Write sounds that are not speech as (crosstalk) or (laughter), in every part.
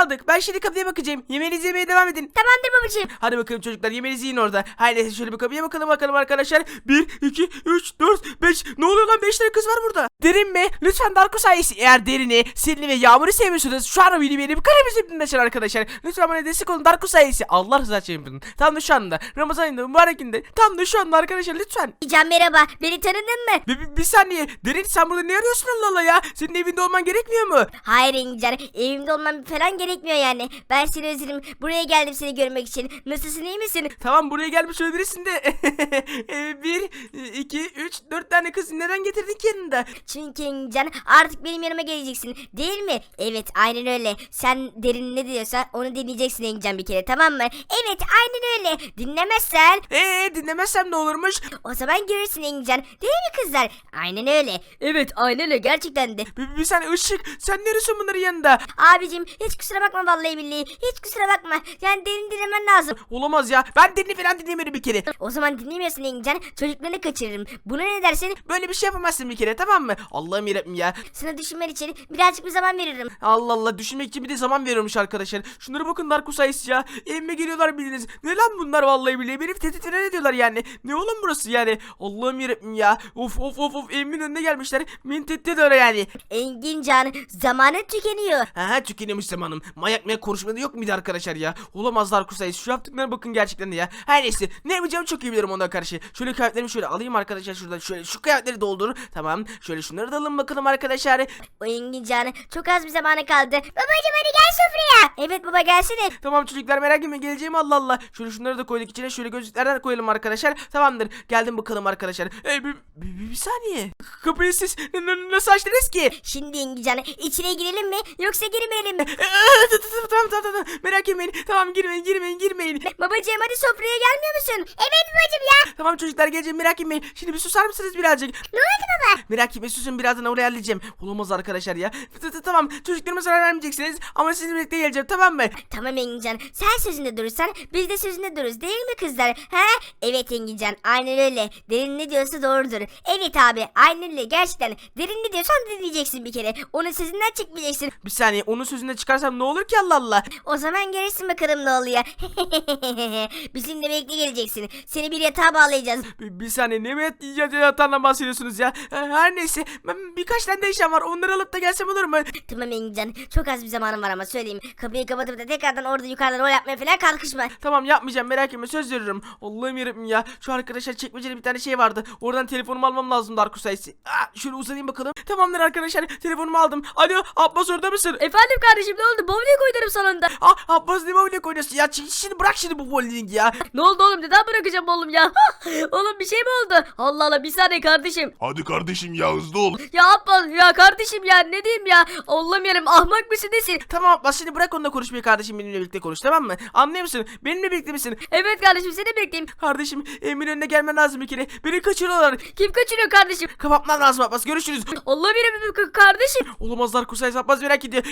aldık. Ben şimdi kapıya bakacağım. Yemeğinizi yemeye devam edin. Tamamdır babacığım. Hadi bakalım çocuklar yemeğinizi yiyin orada. Haydi şöyle bir kapıya bakalım bakalım arkadaşlar. 1, 2, 3, 4, 5. Ne oluyor lan 5 tane kız var burada. Derin mi? Lütfen Darko sayesi eğer Derin'i, Selin'i ve Yağmur'u sevmiyorsanız şu an videoyu beğenip kanalımızı hepiniz açın arkadaşlar. Lütfen bana destek olun Darko sayesi. Allah rızası için yapın. Tam da şu anda. Ramazan ayında mübarek günde. Tam da şu anda arkadaşlar lütfen. Can merhaba. Beni tanıdın mı? Bir, bir, bir saniye. Derin sen burada ne arıyorsun Allah Allah ya? Senin evinde olman gerekmiyor mu? Hayır Engincan. Evimde olmam falan gerekmiyor yani. Ben seni özledim. Buraya geldim seni görmek için. Nasılsın iyi misin? Tamam buraya gelmiş olabilirsin de. (laughs) Ee, bir, iki, üç, dört tane kız neden getirdin ki yanında? Çünkü Engincan artık benim yanıma geleceksin. Değil mi? Evet aynen öyle. Sen derin ne diyorsa onu dinleyeceksin Engincan bir kere tamam mı? Evet aynen öyle. Dinlemezsen Ee dinlemezsem ne olurmuş? o zaman görürsün Engincan. Değil mi kızlar? Aynen öyle. Evet aynen öyle gerçekten de. Bir, bir saniye ışık sen neresin bunların yanında? Abicim hiç kusura bakma vallahi billahi. Hiç kusura bakma. Yani derin dinlemen lazım. Olamaz ya ben Derin'i falan dinlemedim bir kere. O zaman dinlemiyorsun Engincan. Çocuklarını kaçırırım. Buna ne dersin? Böyle bir şey yapamazsın bir kere tamam mı? Allah'ım yarabbim ya. Sana düşünmen için birazcık bir zaman veririm. Allah Allah düşünmek için bir de zaman veriyormuş arkadaşlar. Şunlara bakın Darko sayısı ya. Evime geliyorlar bildiğiniz. Ne lan bunlar vallahi billahi. Beni tehdit falan ediyorlar yani. Ne oğlum burası yani. Allah'ım yarabbim ya. Of of of of evimin önüne gelmişler. Beni tehdit ediyorlar yani. Engincan zamanı tükeniyor. Ha tükeniyormuş zamanım. Mayak mayak konuşmada yok muydu arkadaşlar ya? Olamazlar kusayız. Şu yaptıklarına bakın gerçekten de ya. Her neyse. Ne yapacağımı çok iyi bilirim ona karşı. Şöyle kıyafetlerimi şöyle alayım arkadaşlar şuradan. Şöyle şu kıyafetleri doldur. Tamam. Şöyle şunları da alın bakalım arkadaşlar. O Engincan çok az bir zamanı kaldı. Babacım hadi gel sofraya. Evet baba gelsene. Tamam çocuklar merak etmeyin geleceğim Allah Allah. Şöyle şunları da koyduk içine. Şöyle gözlüklerden de koyalım arkadaşlar. Tamamdır. Geldim bakalım arkadaşlar. Ee, bir, bir, bir- saniye. Kapıyı siz nasıl açtınız ki? Şimdi Engincan içine girelim mi yoksa girmeyelim mi? Tamam tamam tamam. Merak etmeyin. Tamam girmeyin girmeyin girmeyin. Babacığım hadi sofraya gelmiyor musun? Evet babacığım ya. Tamam çocuklar geleceğim merak etmeyin. Şimdi bir susar mısınız birazcık? Ne oldu baba? Merak etmeyin susun birazdan oraya halledeceğim. Olamaz arkadaşlar ya. T- t- Tamam çocuklarıma zarar vermeyeceksiniz ama sizinle birlikte geleceğim tamam mı? Tamam Engincan sen sözünde durursan biz de sözünde dururuz değil mi kızlar? He? Evet Engincan aynen öyle. Derin ne diyorsa doğrudur. Evet abi aynen öyle gerçekten. Derin ne diyorsa onu dinleyeceksin bir kere. Onun sözünden çıkmayacaksın. Bir saniye onun sözünde çıkarsam ne olur ki Allah Allah. O zaman görürsün bakalım ne oluyor. (laughs) Bizimle birlikte geleceksin. Seni bir yatağa bağlayacağız. Bir, bir saniye ne mi ya- yatağından bahsediyorsunuz ya? Her neyse ben birkaç tane de işlem var onları alıp da gelsem olur mu? Tamam Engincan çok az bir zamanım var ama söyleyeyim. Kapıyı kapatıp da tekrardan orada yukarıda rol yapmaya falan kalkışma. Tamam yapmayacağım merak etme söz veriyorum. Allah'ım yarabbim ya. Şu arkadaşlar çekmeceli bir tane şey vardı. Oradan telefonumu almam lazım Darko sayısı. Aa, şöyle uzanayım bakalım. Tamamdır arkadaşlar telefonumu aldım. Alo Abbas orada mısın? Efendim kardeşim ne oldu? Bowling oynarım salonda. Ah Abbas ne böyle oynuyorsun ya? Şimdi bırak şimdi bu bowling ya. Ne oldu oğlum neden bırakacağım oğlum ya? oğlum bir şey mi oldu? Allah Allah bir saniye kardeşim. Hadi kardeşim ya hızlı ol. Ya Abbas ya kardeşim ya ne diyeyim ya? Allah'ım yarım ahmak mısın nesin? Tamam Abbas şimdi bırak onunla konuşmayı kardeşim benimle birlikte konuş tamam mı? Anlıyor musun? Benimle birlikte misin? Evet kardeşim seni bekleyeyim. Kardeşim evimin önüne gelmen lazım bir kere. Beni kaçırıyorlar. Kim kaçırıyor kardeşim? Kapatman lazım Abbas görüşürüz. Allah'ım yarım kardeşim. Olamazlar kusay Abbas merak ediyor.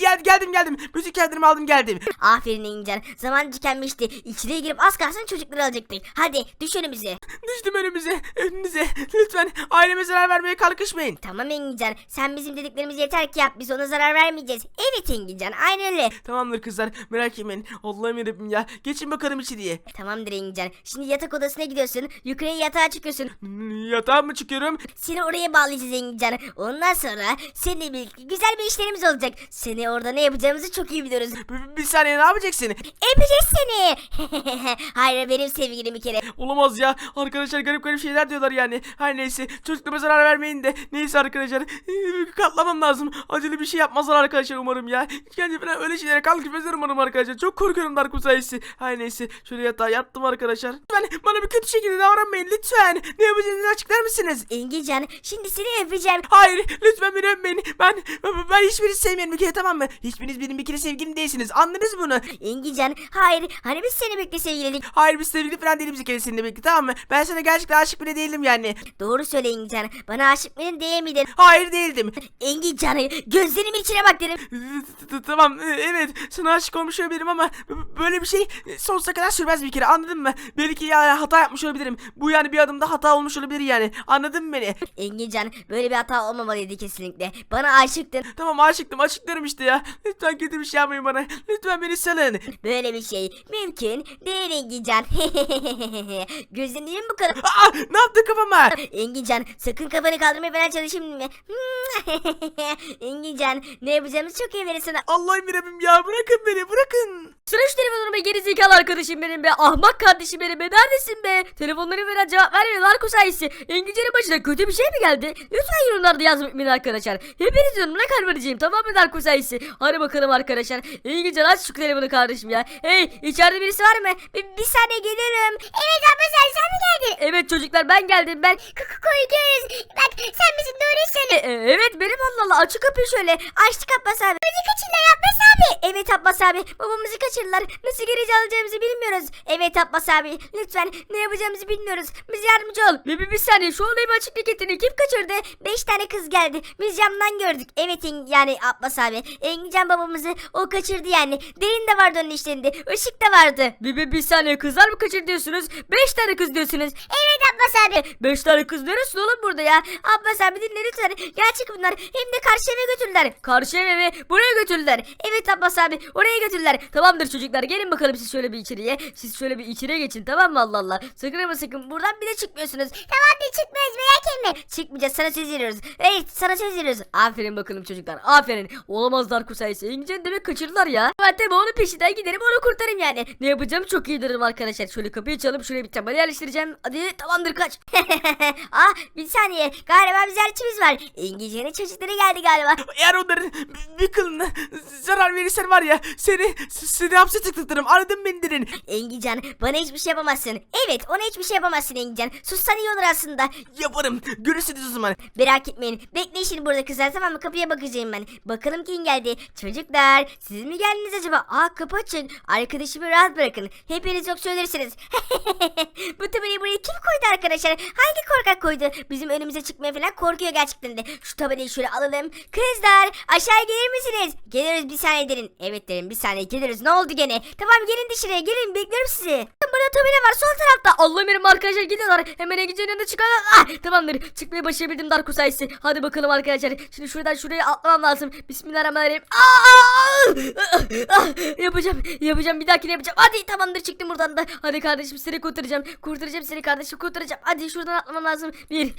Gel, geldim geldim. Bütün kendimi aldım geldim. Aferin İncan. Zaman tükenmişti. İçeriye girip az kalsın çocukları alacaktık. Hadi düş önümüze. Düştüm önümüze, önünüze. Lütfen aileme zarar vermeye kalkışmayın. Tamam Engincan. Sen bizim dediklerimizi yeter ki yap. Biz ona zarar vermeyeceğiz. Evet Engincan. Aynen öyle. Tamamdır kızlar merak etmeyin. Allah'ım yarabbim ya. Geçin bakalım içeriye. Tamamdır Engincan. Şimdi yatak odasına gidiyorsun. Yukarıya yatağa çıkıyorsun. Yatağa mı çıkıyorum? Seni oraya bağlayacağız Engincan. Ondan sonra seninle birlikte güzel bir işlerimiz olacak. Seni orada ne yapacağımızı çok iyi biliyoruz. Bir, bir saniye ne yapacaksın? Öpeceğiz seni. (laughs) Hayır benim sevgilim bir kere. Olamaz ya. Arkadaşlar garip garip şeyler diyorlar yani. Her neyse. Çocuklarıma zarar vermeyin de. Neyse arkadaşlar. ee, Katlamam lazım. Acele bir şey yapmazlar arkadaşlar umarım ya. Kendi falan öyle şeylere kalkışmazlar umarım arkadaşlar. Çok korkuyorum Dark sayısı. Her neyse. Şöyle yatağa yattım arkadaşlar. Lütfen bana bir kötü şekilde davranmayın. Lütfen. Ne yapacağınızı açıklar mısınız? Engincan şimdi seni öpeceğim. Hayır lütfen beni öpmeyin. Ben, ben, ben hiçbirinizi sevmiyorum bir kere tamam mı? Hiçbiriniz benim bir kere sevgilim değilsiniz. Anladınız mı bunu? Engincan hayır hani biz seni birlikte sevgililik. Hayır biz sevgili falan değiliz bir kere seninle birlikte tamam mı? Ben sana gerçekten aşık bile değilim yani. Doğru söyle Engincan. Bana aşık mıydın değil miydin? Hayır değildim. Engincan gözlerimin içine bak dedim. Tamam e, evet sana aşık olmuş olabilirim ama böyle bir şey e, sonsuza kadar sürmez bir kere anladın mı? Belki yani hata yapmış olabilirim. Bu yani bir adımda hata olmuş olabilir yani. Anladın mı beni? Engincan böyle bir hata olmamalıydı kesinlikle. Bana aşıktın. Tamam aşıktım açıklarım işte ya. Lütfen kötü bir şey yapmayın bana. Lütfen beni salın. Böyle bir şey mümkün değil Engincan. (laughs) Gözlerini bu kadar. Aa, ne yaptın kafama? Engincan sakın kafanı kaldırmaya falan çalışayım (laughs) mı? Engincan ne yapacağımızı çok iyi verirsin. Allah'ım Rabbim ya bırakın beni bırakın. Sıra şu telefonumu be gerizekalı arkadaşım benim be. Ahmak kardeşim benim be. Neredesin be? Telefonları veren cevap vermiyor. Narko sayesi. Engince'nin başına kötü bir şey mi geldi? Lütfen yorumlarda yazmayın arkadaşlar. Hepiniz yorumuna kalp vereceğim. Tamam mı Narko sayesi? Hadi bakalım arkadaşlar. Engince aç şu telefonu kardeşim ya. Hey içeride birisi var mı? Bir, bir saniye geliyorum. Evet abla sen, sen mi geldin? Evet çocuklar ben geldim ben. Korkuyoruz. Bak sen misin doğru söyle. E, e, evet benim Allah Allah açık kapıyı şöyle. Açtık Abbas abi. Bizi kaçırdılar Abbas abi. Evet Abbas abi. Babamızı kaçırdılar. Nasıl geri alacağımızı bilmiyoruz. Evet Abbas abi. Lütfen ne yapacağımızı bilmiyoruz. Bize yardımcı ol. Bir, bir, bir saniye şu olayı bir açıklık getirin. Kim kaçırdı? Beş tane kız geldi. Biz camdan gördük. Evet yani Abbas abi. Engincan babamızı o kaçırdı yani. Derin de vardı onun işlerinde. Işık da vardı. Bir, bir, bir saniye kızlar mı kaçır diyorsunuz? Beş tane kız diyorsunuz. Evet Abbas abi. Beş tane kız neresi oğlum burada ya? Abbas abi dinle lütfen. Gerçek bunlar. Hem de karşı eve götürdüler. Karşı eve mi? Buraya götürdüler. Evet Abbas abi. Oraya götürdüler. Tamamdır çocuklar gelin bakalım siz şöyle bir içeriye. Siz şöyle bir içeriye geçin tamam mı Allah Allah. Sakın ama sakın buradan bir de çıkmıyorsunuz. Tamam çıkmayız merak etme. Çıkmayacağız sana söz veriyoruz. Evet sana söz veriyoruz. Aferin bakalım çocuklar aferin. Olamazlar kusayısı. İngilizce demek kaçırdılar ya. Ben tabi onun peşinden giderim onu kurtarırım yani. Ne yapacağım çok iyi dururum arkadaşlar. Şöyle kapıyı çalıp şuraya bir tabela yerleştireceğim. Hadi tamamdır kaç. (laughs) ah bir saniye. Galiba bir ziyaretçimiz var. İngilizcenin çocukları geldi galiba. Eğer onların bir kılına zarar verirsen var ya seni seni hapse tıklatırım anladın beni derin. Engican bana hiçbir şey yapamazsın. Evet ona hiçbir şey yapamazsın Engican. Sussan iyi olur aslında. Yaparım görürsünüz o zaman. Merak etmeyin. Bekleyin şimdi burada kızlar tamam mı? Kapıya bakacağım ben. Bakalım kim geldi. Çocuklar siz mi geldiniz acaba? Aa kapı açın. Arkadaşımı rahat bırakın. Hepiniz çok söylersiniz. (laughs) Bu tabelayı buraya kim koydu arkadaşlar? Hangi korkak koydu? Bizim önümüze çıkmaya falan korkuyor gerçekten de. Şu tabelayı şöyle alalım. Kızlar aşağı gelir misiniz? Geliriz bir saniye derin. Evet derin bir saniye geliriz. Ne oldu gene? Tamam gelin dışarıya gelin bekliyorum sizi. Burada tabela var sol tarafta. Allah benim arkadaşlar gidiyorlar. Hemen Engince'nin yanına çıkarlar. Ah, tamamdır. Çıkmaya başarabildim Darko sayesi. Hadi bakalım arkadaşlar. Şimdi şuradan şuraya atlamam lazım. Bismillahirrahmanirrahim. Aa! Ah, yapacağım. Yapacağım. Bir dahakine yapacağım. Hadi tamamdır çıktım buradan da. Hadi kardeşim seni kurtaracağım. Kurtaracağım seni kardeşim kurtaracağım. Hadi şuradan atlamam lazım. Bir,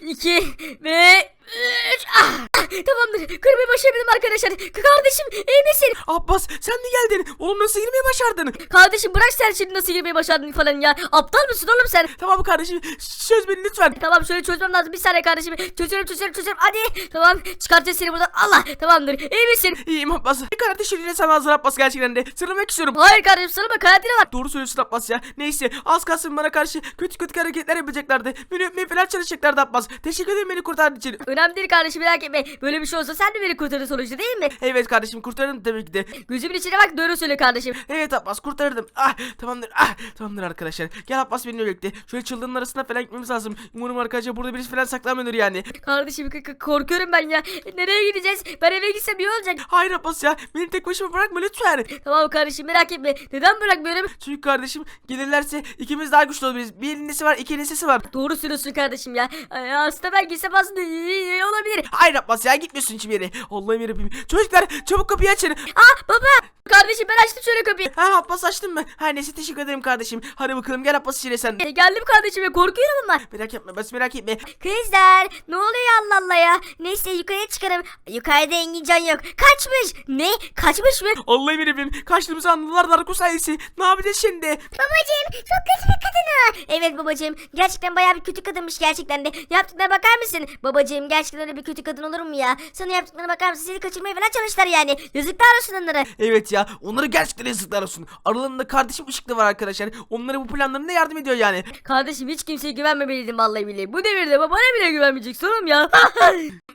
iki ve üç. Ah! Ah, Tamamdır. Kırmayı başarabildim arkadaşlar. Kardeşim iyi misin? Abbas sen mi geldin? Oğlum nasıl girmeyi başardın? Kardeşim bırak sen şimdi nasıl girmeyi başardın falan ya. Aptal mısın oğlum sen? Tamam kardeşim söz beni lütfen. Tamam şöyle çözmem lazım. Bir saniye kardeşim. Çözüyorum çözüyorum çözüyorum. Hadi. Tamam. Çıkartacağız seni buradan. Allah. Tamamdır. İyi misin? İyiyim Abbas. Ne kadar teşekkür sana hazır Abbas gerçekten de. Sırlamak istiyorum. Hayır kardeşim sana bak hayatına bak. Doğru söylüyorsun Abbas ya. Neyse az kalsın bana karşı kötü kötü hareketler yapacaklardı. Beni öpmeye falan çalışacaklardı Abbas. Teşekkür ederim beni kurtardığın için. Önemli değil kardeşim merak etme. Böyle bir şey olsa sen de beni kurtarır sonuçta değil mi? Evet kardeşim kurtardım tabii ki de. Gözümün içine bak doğru söyle kardeşim. Evet Abbas kurtardım. Ah tamamdır. Ah tamamdır arkadaşlar. Gel Abbas benimle birlikte. Şöyle çıldırın arasına falan gitmemiz lazım. Umarım arkadaşlar burada birisi falan saklanmıyordur yani. Kardeşim korkuyorum ben ya. Nereye gideceğiz? Ben eve gitsem iyi olacak. Hayır Abbas ya. Beni tek başıma bırakma lütfen. Tamam kardeşim merak etme. Neden bırakmıyorum? Çünkü kardeşim gelirlerse ikimiz daha güçlü olabiliriz. Bir elindesi var, iki elindesi var. Doğru söylüyorsun kardeşim ya. Ay, aslında ben gitsem aslında iyi, iyi olabilir. Hayır Abbas ya gitmiyorsun hiçbir yere. Allah'ım yarabbim. Çocuklar çabuk kapıyı açın. Ah baba. Kardeşim ben açtım şöyle kapıyı. Ha Abbas açtın mı? Ha neyse teşekkür ederim kardeşim. Hadi bakalım gel Abbas içeri sen. E, geldim kardeşim ya korkuyorum ama. Merak etme Abbas merak etme. Kızlar ne oluyor Allah Allah ya? Neyse yukarıya çıkarım. Yukarıda Engincan yok. Kaçmış. Ne? Kaçmış mı? Allah'ım yarabbim. Kaçtığımızı anladılar Darko sayesi. Ne yapacağız şimdi? Babacığım çok kötü bir kadın o. Evet babacığım gerçekten bayağı bir kötü kadınmış gerçekten de. Yaptıklarına bakar mısın? Babacığım gerçekten bir kötü kadın olur mu ya? Sana yaptıklarına bakar mısın? Seni kaçırmaya falan çalıştılar yani. Yazıklar olsun onlara. Evet ya onlar Onları gerçekten yazıklar olsun. Aralarında kardeşim Işıklı var arkadaşlar. Onlara bu planlarında yardım ediyor yani. Kardeşim hiç kimseye güvenmemeliydim vallahi billahi. Bu devirde bana bile güvenmeyeceksin oğlum ya. (laughs)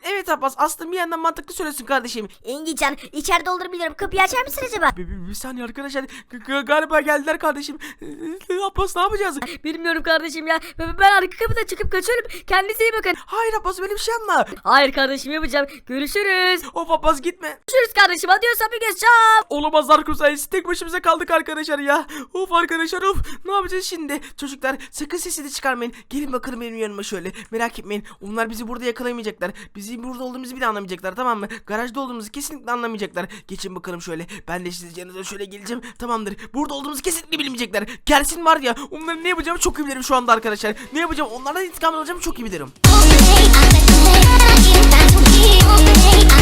Evet Abbas aslında bir yandan mantıklı söylüyorsun kardeşim. Engincan içeride olduğunu biliyorum. Kapıyı açar mısın acaba? Bir, bir- bir saniye arkadaşlar. G- g- galiba geldiler kardeşim. Ee, Abbas ne yapacağız? Bilmiyorum kardeşim ya. Ben ben arka kapıdan çıkıp kaçıyorum. Kendinize iyi bakın. Hayır Abbas böyle bir şey yapma. Hayır kardeşim yapacağım. Görüşürüz. Of Abbas gitme. Görüşürüz kardeşim. Adios amigos. Ciao. Olamaz Darko sayesi tek başımıza kaldık arkadaşlar ya. Of arkadaşlar of ne yapacağız şimdi? Çocuklar sakın sesini çıkarmayın. Gelin bakalım benim yanıma şöyle. Merak etmeyin. Onlar bizi burada yakalayamayacaklar. Bizim burada olduğumuzu bile anlamayacaklar tamam mı? Garajda olduğumuzu kesinlikle anlamayacaklar. Geçin bakalım şöyle. Ben de sizin yanınıza şöyle geleceğim. Tamamdır. Burada olduğumuzu kesinlikle bilmeyecekler. Gelsin var ya. Onların ne yapacağımı çok iyi bilirim şu anda arkadaşlar. Ne yapacağım? Onlardan intikam alacağımı çok iyi bilirim. All day, I bet the day that I get back to me. All day,